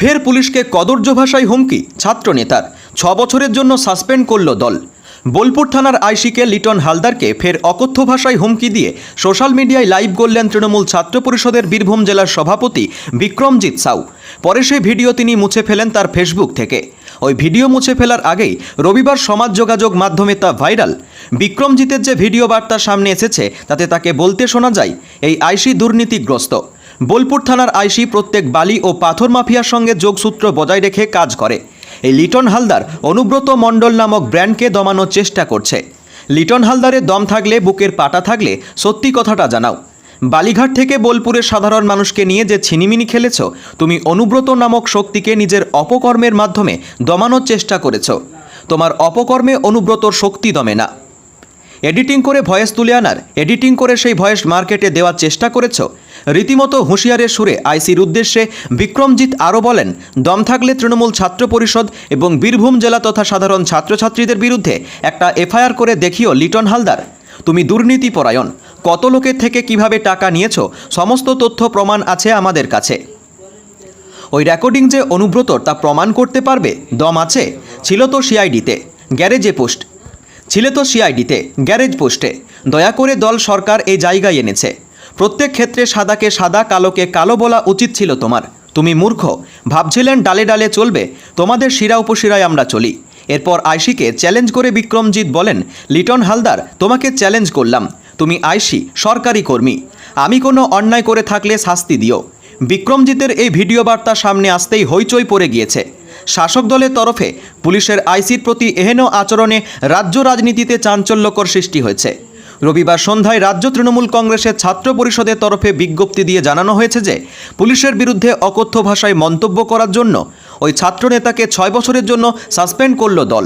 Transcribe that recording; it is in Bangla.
ফের পুলিশকে কদর্য ভাষায় হুমকি ছাত্রনেতার ছ বছরের জন্য সাসপেন্ড করল দল। বোলপুর থানার আইসিকে লিটন হালদারকে ফের অকথ্য ভাষায় হুমকি দিয়ে সোশ্যাল মিডিয়ায় লাইভ করলেন তৃণমূল ছাত্র পরিষদের বীরভূম জেলার সভাপতি বিক্রমজিৎ সাউ। পরে সেই ভিডিও তিনি মুছে ফেলেন তার ফেসবুক থেকে। ওই ভিডিও মুছে ফেলার আগেই রবিবার সমাজ যোগাযোগ মাধ্যমে তা ভাইরাল। বিক্রমজিতের যে ভিডিও বার্তা সামনে এসেছে, তাতে তাকে বলতে শোনা যায়, এই আইসি দুর্নীতিগ্রস্ত। বোলপুর থানার আইসি প্রত্যেক বালি ও পাথর মাফিয়ার সঙ্গে যোগসূত্র বজায় রেখে কাজ করে। এই লিটন হালদার অনুব্রত মণ্ডল নামক ব্র্যান্ডকে দমানোর চেষ্টা করছে। লিটন হালদারের দম থাকলে, বুকের পাটা থাকলে সত্যি কথাটা জানাও। বালিঘাট থেকে বোলপুরের সাধারণ মানুষকে নিয়ে যে ছিনিমিনি খেলেছ, তুমি অনুব্রত নামক শক্তিকে নিজের অপকর্মের মাধ্যমে দমানোর চেষ্টা করেছ। তোমার অপকর্মে অনুব্রতর শক্তি দমে না। এডিটিং করে ভয়েস তুলে আনার, এডিটিং করে সেই ভয়েস মার্কেটে দেওয়ার চেষ্টা করেছ? রীতিমতো হুঁশিয়ারের সুরে আইসির উদ্দেশ্যে বিক্রমজিৎ আরও বলেন, দম থাকলে তৃণমূল ছাত্র পরিষদ এবং বীরভূম জেলা তথা সাধারণ ছাত্রছাত্রীদের বিরুদ্ধে একটা এফআইআর করে দেখিও লিটন হালদার। তুমি দুর্নীতি পরায়ণ কত লোকের থেকে কীভাবে টাকা নিয়েছ? সমস্ত তথ্য প্রমাণ আছে আমাদের কাছে। ওই রেকর্ডিং যে অনুব্রতর তা প্রমাণ করতে পারবে? দম আছে। ছিল তো সিআইডিতে। গ্যারেজে পোস্ট। ছিলে তো সিআইডিতে, গ্যারেজ পোস্টে। দয়া করে দল সরকার এই জায়গায় এনেছে। প্রত্যেক ক্ষেত্রে সাদাকে সাদা, কালোকে কালো বলা উচিত ছিল তোমার। তুমি মূর্খ, ভাবছিলেন ডালে ডালে চলবে, তোমাদের শিরা উপশিরায় আমরা চলি। এরপর আইসিকে চ্যালেঞ্জ করে বিক্রমজিৎ বলেন, লিটন হালদার, তোমাকে চ্যালেঞ্জ করলাম। তুমি আইসি, সরকারি কর্মী। আমি কোনো অন্যায় করে থাকলে শাস্তি দিও। বিক্রমজিতের এই ভিডিও বার্তা সামনে আসতেই হইচই পড়ে গিয়েছে। শাসক দলের তরফে পুলিশের আইসির প্রতি এহেন আচরণে রাজ্য রাজনীতিতে চাঞ্চল্যকর সৃষ্টি হয়েছে। রবিবার সন্ধ্যায় রাজ্য তৃণমূল কংগ্রেসের ছাত্র পরিষদের তরফে বিজ্ঞপ্তি দিয়ে জানানো হয়েছে যে, পুলিশের বিরুদ্ধে অকথ্য ভাষায় মন্তব্য করার জন্য ওই ছাত্রনেতাকে ছয় বছরের জন্য সাসপেন্ড করল দল।